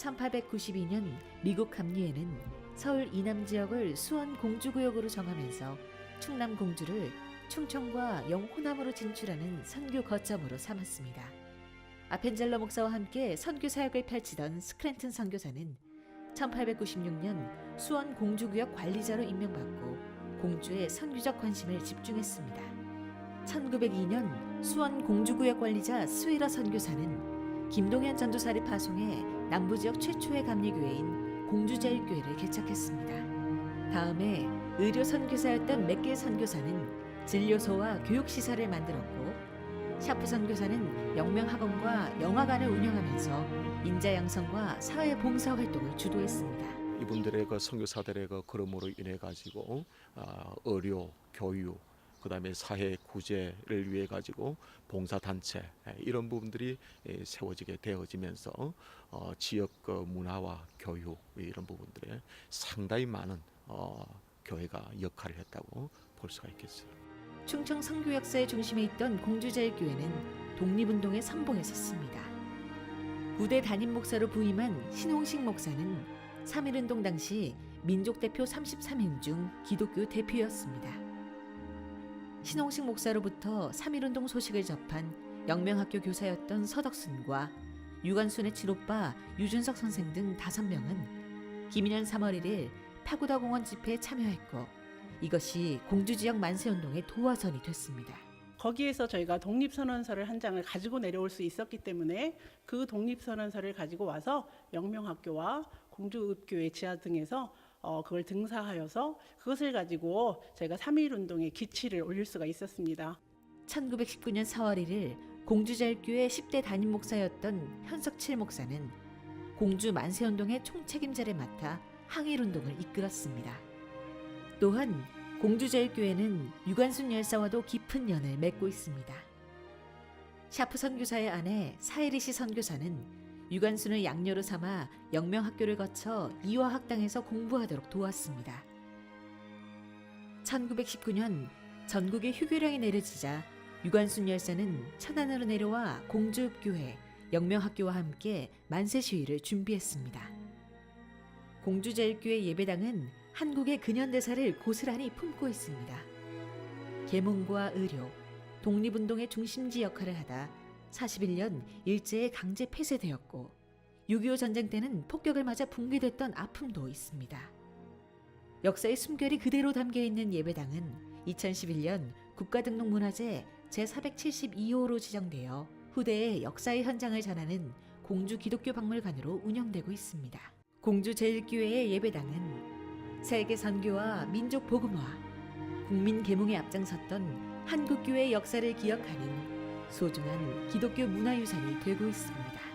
1892년 미국 감리에는 서울 이남 지역을 수원 공주구역으로 정하면서 충남 공주를 충청과 영호남으로 진출하는 선교 거점으로 삼았습니다. 아펜젤러 목사와 함께 선교 사역을 펼치던 스크랜튼 선교사는 1896년 수원 공주구역 관리자로 임명받고 공주의 선교적 관심을 집중했습니다. 1902년 수원 공주구역 관리자 스위러 선교사는 김동현 전도사를 파송해 남부 지역 최초의 감리교회인 공주제일교회를 개척했습니다. 다음에 의료 선교사였던 맥길 선교사는 진료소와 교육 시설을 만들었고 샤프 선교사는 영명학원과 영화관을 운영하면서 인자 양성과 사회 봉사 활동을 주도했습니다. 이분들의 그 선교사들의 그 걸음으로 인해 가지고 아, 의료, 교육, 그다음에 사회 구제를 위해 가지고 봉사 단체 예, 이런 부분들이 예, 세워지게 되어지면서 어, 지역 그 문화와 교육 이런 부분들에 상당히 많은 어, 교회가 역할을 했다고 볼 수가 있겠어요. 충청 선교 역사의 중심에 있던 공주제일교회는 독립운동의 선봉에 섰습니다. 부대 담임 목사로 부임한 신홍식 목사는 3.1운동 당시 민족 대표 33인 중 기독교 대표였습니다. 신홍식 목사로부터 3.1운동 소식을 접한 영명학교 교사였던 서덕순과 유관순의 친오빠 유준석 선생 등 5명은 김인현 3월 1일 파구다 공원 집회에 참여했고 이것이 공주 지역 만세 운동의 도화선이 됐습니다. 거기에서 저희가 독립선언서를 한 장을 가지고 내려올 수 있었기 때문에 그 독립선언서를 가지고 와서 영명학교와 공주읍교회 지하 등에서 어, 그걸 등사하여서 그것을 가지고 저희가 3.1 운동의 기치를 올릴 수가 있었습니다. 1919년 4월 1일 공주제일교회 10대 담임 목사였던 현석칠 목사는 공주 만세운동의 총책임자를 맡아 항일운동을 이끌었습니다. 또한 공주제일교회는 유관순 열사와도 깊은 연을 맺고 있습니다. 샤프 선교사의 아내 사이리시 선교사는 유관순을 양녀로 삼아 영명학교를 거쳐 이화학당에서 공부하도록 도왔습니다. 1919년 전국에 휴교령이 내려지자 유관순 열사는 천안으로 내려와 공주읍교회 영명학교와 함께 만세 시위를 준비했습니다. 공주제일교회 예배당은 한국의 근현대사를 고스란히 품고 있습니다. 계몽과 의료, 독립운동의 중심지 역할을 하다 41년 일제에 강제 폐쇄되었고 6.25 전쟁 때는 폭격을 맞아 붕괴됐던 아픔도 있습니다. 역사의 숨결이 그대로 담겨 있는 예배당은 2011년 국가등록문화재 제472호로 지정되어 후대의 역사의 현장을 전하는 공주 기독교 박물관으로 운영되고 있습니다. 공주 제일교회의 예배당은 세계 선교와 민족 복음화, 국민 계몽에 앞장섰던 한국교회의 역사를 기억하는 소중한 기독교 문화유산이 되고 있습니다.